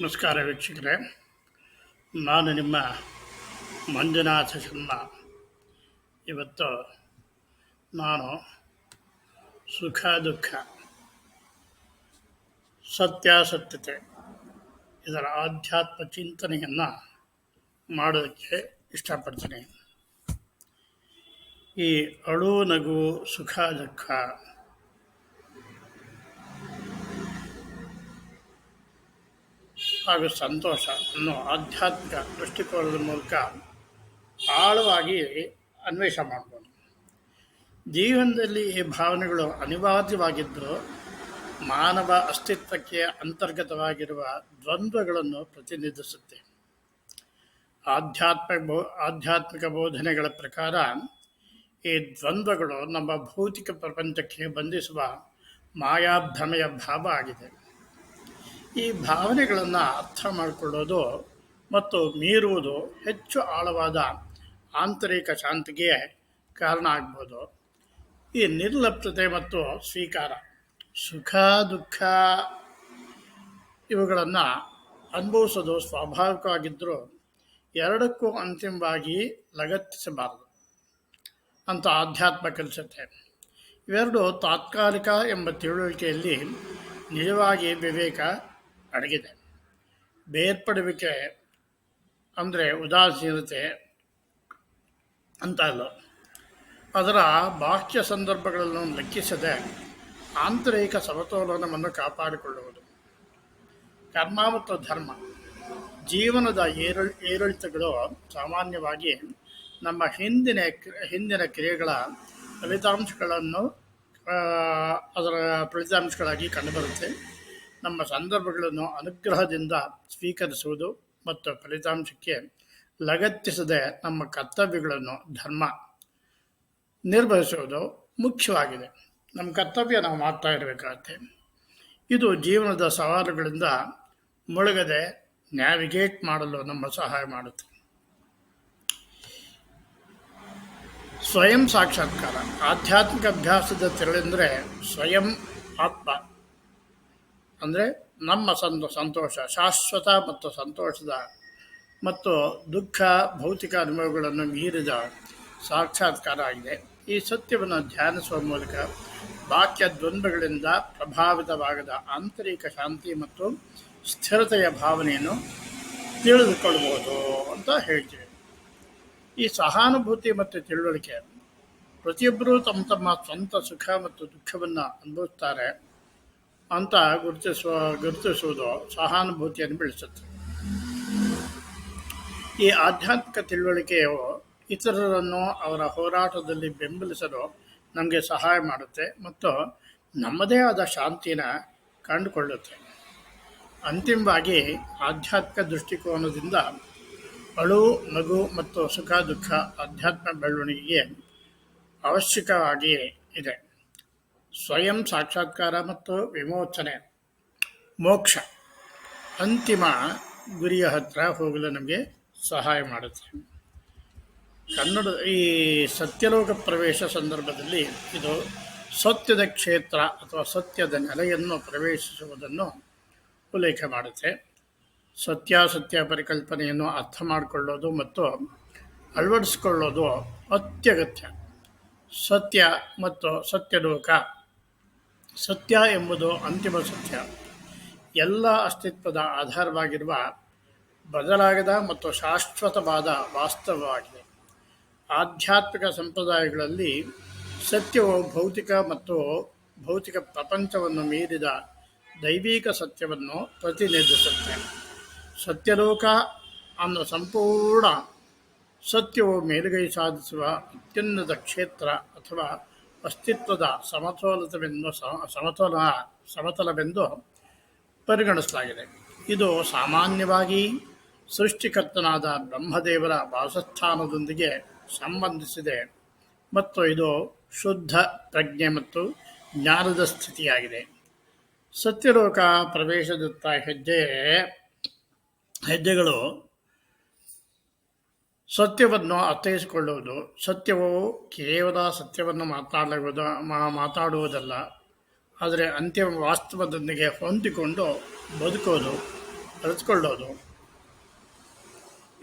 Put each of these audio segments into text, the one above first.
ನಮಸ್ಕಾರ ವೀಕ್ಷಕರೇ. ನಾನು ನಿಮ್ಮ ಮಂಜುನಾಥ ಶರ್ಮ. ಇವತ್ತು ನಾನು ಸುಖ, ದುಃಖ, ಸತ್ಯಾಸತ್ಯತೆ ಇದರ ಆಧ್ಯಾತ್ಮ ಚಿಂತನೆಯನ್ನು ಮಾಡೋದಕ್ಕೆ ಇಷ್ಟಪಡ್ತೀನಿ. ಈ ಅಳು, ನಗು, ಸುಖ, ದುಃಖ ಹಾಗೂ ಸಂತೋಷ ಅನ್ನೋ ಆಧ್ಯಾತ್ಮಿಕ ದೃಷ್ಟಿಕೋನದ ಮೂಲಕ ಆಳವಾಗಿ ಅನ್ವೇಷ ಮಾಡ್ಬೋದು. ಜೀವನದಲ್ಲಿ ಈ ಭಾವನೆಗಳು ಅನಿವಾರ್ಯವಾಗಿದ್ದು ಮಾನವ ಅಸ್ತಿತ್ವಕ್ಕೆ ಅಂತರ್ಗತವಾಗಿರುವ ದ್ವಂದ್ವಗಳನ್ನು ಪ್ರತಿನಿಧಿಸುತ್ತೆ. ಆಧ್ಯಾತ್ಮ ಬೋ, ಆಧ್ಯಾತ್ಮಿಕ ಬೋಧನೆಗಳ ಪ್ರಕಾರ ಈ ದ್ವಂದ್ವಗಳು ನಮ್ಮ ಭೌತಿಕ ಪ್ರಪಂಚಕ್ಕೆ ಬಂಧಿಸುವ ಮಾಯಾಭ್ರಮೆಯ ಭಾವ ಆಗಿದೆ. ಈ ಭಾವನೆಗಳನ್ನು ಅರ್ಥ ಮಾಡಿಕೊಳ್ಳೋದು ಮತ್ತು ಮೀರುವುದು ಹೆಚ್ಚು ಆಳವಾದ ಆಂತರಿಕ ಶಾಂತಿಗೆ ಕಾರಣ ಆಗ್ಬೋದು. ಈ ನಿರ್ಲಪ್ತತೆ ಮತ್ತು ಸ್ವೀಕಾರ, ಸುಖ, ದುಃಖ ಇವುಗಳನ್ನು ಅನುಭವಿಸೋದು ಸ್ವಾಭಾವಿಕವಾಗಿದ್ದರೂ ಎರಡಕ್ಕೂ ಅಂತಿಮವಾಗಿ ಲಗತ್ತಿಸಬಾರದು ಅಂತ ಆಧ್ಯಾತ್ಮ ಕಲಿಸುತ್ತೆ ಇವೆರಡು ತಾತ್ಕಾಲಿಕ ಎಂಬ ತಿಳುವಳಿಕೆಯಲ್ಲಿ ನಿಜವಾಗಿ ವಿವೇಕ ಅಡಗಿದೆ. ಬೇರ್ಪಡುವಿಕೆ ಅಂದರೆ ಉದಾಸೀನತೆ ಅಂತ ಅಲ್ಲ. ಅದರ ಬಾಹ್ಯ ಸಂದರ್ಭಗಳನ್ನು ಲೆಕ್ಕಿಸದೆ ಆಂತರಿಕ ಸಮತೋಲನವನ್ನು ಕಾಪಾಡಿಕೊಳ್ಳುವುದು. ಕರ್ಮ ಮತ್ತು ಧರ್ಮ, ಜೀವನದ ಏರಳ್, ಏರಿಳಿತಗಳು ಸಾಮಾನ್ಯವಾಗಿ ನಮ್ಮ ಹಿಂದಿನ ಹಿಂದಿನ ಕ್ರಿಯೆಗಳ ಫಲಿತಾಂಶಗಳನ್ನು ಅದರ ಫಲಿತಾಂಶಗಳಾಗಿ ಕಂಡುಬರುತ್ತೆ. ನಮ್ಮ ಸಂದರ್ಭಗಳನ್ನು ಅನುಗ್ರಹದಿಂದ ಸ್ವೀಕರಿಸುವುದು ಮತ್ತು ಫಲಿತಾಂಶಕ್ಕೆ ಲಗತ್ತಿಸದೆ ನಮ್ಮ ಕರ್ತವ್ಯಗಳನ್ನು ಧರ್ಮ ನಿರ್ವಹಿಸುವುದು ಮುಖ್ಯವಾಗಿದೆ. ನಮ್ಮ ಕರ್ತವ್ಯ ನಾವು ಮಾಡ್ತಾ ಇರಬೇಕಾಗತ್ತೆ. ಇದು ಜೀವನದ ಸವಾಲುಗಳಿಂದ ಮುಳುಗದೆ ನ್ಯಾವಿಗೇಟ್ ಮಾಡಲು ನಮ್ಮ ಸಹಾಯ ಮಾಡುತ್ತೆ. ಸ್ವಯಂ ಸಾಕ್ಷಾತ್ಕಾರ, ಆಧ್ಯಾತ್ಮಿಕ ಅಭ್ಯಾಸದ ತೆರಳೆಂದರೆ ಸ್ವಯಂ ಆತ್ಮ. ಅಂದರೆ ನಮ್ಮ ಸಂತ, ಸಂತೋಷ, ಶಾಶ್ವತ ಮತ್ತು ಸಂತೋಷದ ಮತ್ತು ದುಃಖ, ಭೌತಿಕ ಅನುಭವಗಳನ್ನು ಮೀರಿದ ಸಾಕ್ಷಾತ್ಕಾರ ಆಗಿದೆ. ಈ ಸತ್ಯವನ್ನು ಧ್ಯಾನಿಸುವ ಮೂಲಕ ಬಾಕ್ಯ ದ್ವಂದ್ವಗಳಿಂದ ಪ್ರಭಾವಿತವಾಗದ ಆಂತರಿಕ ಶಾಂತಿ ಮತ್ತು ಸ್ಥಿರತೆಯ ಭಾವನೆಯನ್ನು ತಿಳಿದುಕೊಳ್ಬೋದು ಅಂತ ಹೇಳ್ತೀವಿ. ಈ ಸಹಾನುಭೂತಿ ಮತ್ತು ತಿಳುವಳಿಕೆ ಪ್ರತಿಯೊಬ್ಬರೂ ತಮ್ಮ ತಮ್ಮ ಸ್ವಂತ ಸುಖ ಮತ್ತು ದುಃಖವನ್ನು ಅನುಭವಿಸ್ತಾರೆ. ಅಂತ ಗುರುತಿಸುವ, ಗುರುತಿಸುವುದು ಸಹಾನುಭೂತಿಯನ್ನು ಬೆಳೆಸುತ್ತೆ. ಈ ಆಧ್ಯಾತ್ಮಿಕ ತಿಳುವಳಿಕೆಯು ಇತರರನ್ನು ಅವರ ಹೋರಾಟದಲ್ಲಿ ಬೆಂಬಲಿಸಲು ನಮಗೆ ಸಹಾಯ ಮಾಡುತ್ತೆ ಮತ್ತು ನಮ್ಮದೇ ಆದ ಶಾಂತಿನ ಕಂಡುಕೊಳ್ಳುತ್ತೆ. ಅಂತಿಮವಾಗಿ ಆಧ್ಯಾತ್ಮಿಕ ದೃಷ್ಟಿಕೋನದಿಂದ ಅಳು, ನಗು ಮತ್ತು ಸುಖ, ದುಃಖ ಆಧ್ಯಾತ್ಮ ಬೆಳವಣಿಗೆಗೆ ಅವಶ್ಯಕವಾಗಿ ಇದೆ. ಸ್ವಯಂ ಸಾಕ್ಷಾತ್ಕಾರ ಮತ್ತು ವಿಮೋಚನೆ. ಮೋಕ್ಷ. ಅಂತಿಮ ಗುರಿಯ ಹತ್ರ ಹೋಗಲು ನಮಗೆ ಸಹಾಯ ಮಾಡುತ್ತೆ. ಕನ್ನಡ, ಈ ಸತ್ಯಲೋಕ ಪ್ರವೇಶ ಸಂದರ್ಭದಲ್ಲಿ ಇದು ಸತ್ಯದ ಕ್ಷೇತ್ರ ಅಥವಾ ಸತ್ಯದ ನೆಲೆಯನ್ನು ಪ್ರವೇಶಿಸುವುದನ್ನು ಉಲ್ಲೇಖ ಮಾಡುತ್ತೆ. ಸತ್ಯಾಸತ್ಯ ಪರಿಕಲ್ಪನೆಯನ್ನು ಅರ್ಥ ಮಾಡಿಕೊಳ್ಳೋದು ಮತ್ತು ಅಳವಡಿಸ್ಕೊಳ್ಳೋದು ಅತ್ಯಗತ್ಯ. ಸತ್ಯ ಮತ್ತು ಸತ್ಯಲೋಕ ಸತ್ಯ ಎಂಬುದು ಅಂತಿಮ ಸತ್ಯ. ಎಲ್ಲ ಅಸ್ತಿತ್ವದ ಆಧಾರವಾಗಿರುವ ಬದಲಾಗದ ಮತ್ತು ಶಾಶ್ವತವಾದ ವಾಸ್ತವವಾಗಿದೆ. ಆಧ್ಯಾತ್ಮಿಕ ಸಂಪ್ರದಾಯಗಳಲ್ಲಿ ಸತ್ಯವು ಭೌತಿಕ ಮತ್ತು ಭೌತಿಕ ಪ್ರಪಂಚವನ್ನು ಮೀರಿದ ದೈವಿಕ ಸತ್ಯವನ್ನು ಪ್ರತಿನಿಧಿಸುತ್ತೆ. ಸತ್ಯಲೋಕ ಅನ್ನೋ ಸಂಪೂರ್ಣ ಸತ್ಯವು ಮೇಲುಗೈ ಸಾಧಿಸುವ ಅತ್ಯುನ್ನತ ಕ್ಷೇತ್ರ ಅಥವಾ ಅಸ್ತಿತ್ವದ ಸಮತೋಲಿತವೆಂದು ಸಮತೋಲ, ಸಮತಲವೆಂದು ಪರಿಗಣಿಸಲಾಗಿದೆ. ಇದು ಸಾಮಾನ್ಯವಾಗಿ ಸೃಷ್ಟಿಕರ್ತನಾದ ಬ್ರಹ್ಮದೇವರ ವಾಸಸ್ಥಾನದೊಂದಿಗೆ ಸಂಬಂಧಿಸಿದೆ ಮತ್ತು ಇದು ಶುದ್ಧ ಪ್ರಜ್ಞೆ ಮತ್ತು ಜ್ಞಾನದ ಸ್ಥಿತಿಯಾಗಿದೆ. ಸತ್ಯಲೋಕ ಪ್ರವೇಶದತ್ತ ಹೆಜ್ಜೆ, ಹೆಜ್ಜೆಗಳು ಸತ್ಯವನ್ನು ಅರ್ಥೈಸಿಕೊಳ್ಳುವುದು ಸತ್ಯವು ಕೇವಲ ಸತ್ಯವನ್ನು ಮಾತಾಡುವುದು ಮಾತಾಡುವುದಲ್ಲ, ಆದರೆ ಅಂತಿಮ ವಾಸ್ತವದೊಂದಿಗೆ ಹೊಂದಿಕೊಂಡು ಬದುಕೋದು, ಅರಿತುಕೊಳ್ಳೋದು.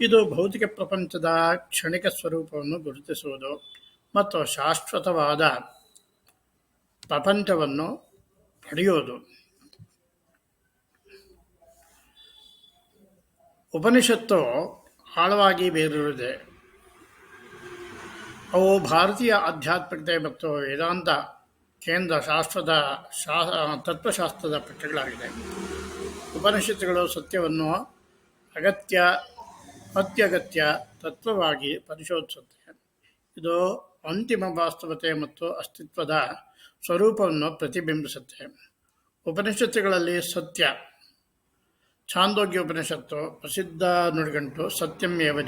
ಇದು ಭೌತಿಕ ಪ್ರಪಂಚದ ಕ್ಷಣಿಕ ಸ್ವರೂಪವನ್ನು ಗುರುತಿಸುವುದು ಮತ್ತು ಶಾಶ್ವತವಾದ ಪ್ರಪಂಚವನ್ನು ಪಡೆಯೋದು ಉಪನಿಷತ್ತು ಆಳವಾಗಿ ಬೇರೂರಿದೆ. ಅವು ಭಾರತೀಯ ಆಧ್ಯಾತ್ಮಿಕತೆ ಮತ್ತು ವೇದಾಂತ ಕೇಂದ್ರ ಶಾಸ್ತ್ರದ ಶಾ, ತತ್ವಶಾಸ್ತ್ರದ ಪಠ್ಯಗಳಾಗಿದೆ ಉಪನಿಷತ್ತುಗಳು ಸತ್ಯವನ್ನು ಅಗತ್ಯ, ಅತ್ಯಗತ್ಯ ತತ್ವವಾಗಿ ಪರಿಶೋಧಿಸುತ್ತೆ. ಇದು ಅಂತಿಮ ವಾಸ್ತವತೆ ಮತ್ತು ಅಸ್ತಿತ್ವದ ಸ್ವರೂಪವನ್ನು ಪ್ರತಿಬಿಂಬಿಸುತ್ತೆ. ಉಪನಿಷತ್ತುಗಳಲ್ಲಿ ಸತ್ಯ ಛಾಂದೋಗ್ಯ ಉಪನಿಷತ್ತು ಪ್ರಸಿದ್ಧ ನುಡಿಗಂಟು ಸತ್ಯಂ ಏವ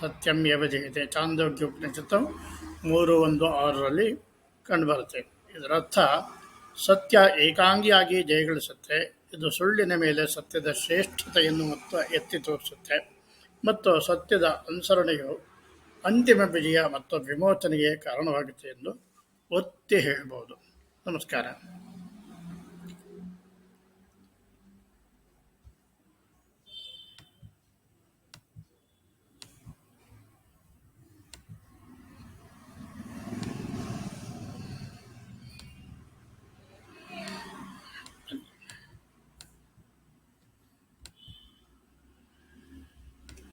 ಸತ್ಯಂ ಏವ ಛಾಂದೋಗ್ಯ ಉಪನಿಷತ್ತು ಮೂರು ಒಂದು ಆರರಲ್ಲಿ ಕಂಡುಬರುತ್ತೆ. ಇದರರ್ಥ ಸತ್ಯ ಏಕಾಂಗಿಯಾಗಿ ಜಯಗಳಿಸುತ್ತೆ, ಇದು ಸುಳ್ಳಿನ ಮೇಲೆ ಸತ್ಯದ ಶ್ರೇಷ್ಠತೆಯನ್ನು ಮತ್ತು ಎತ್ತಿ ತೋರಿಸುತ್ತೆ, ಮತ್ತು ಸತ್ಯದ ಅನುಸರಣೆಯು ಅಂತಿಮ ವಿಜಯ ಮತ್ತು ವಿಮೋಚನೆಗೆ ಕಾರಣವಾಗುತ್ತೆ ಎಂದು ಒತ್ತಿ ಹೇಳಬಹುದು ನಮಸ್ಕಾರ.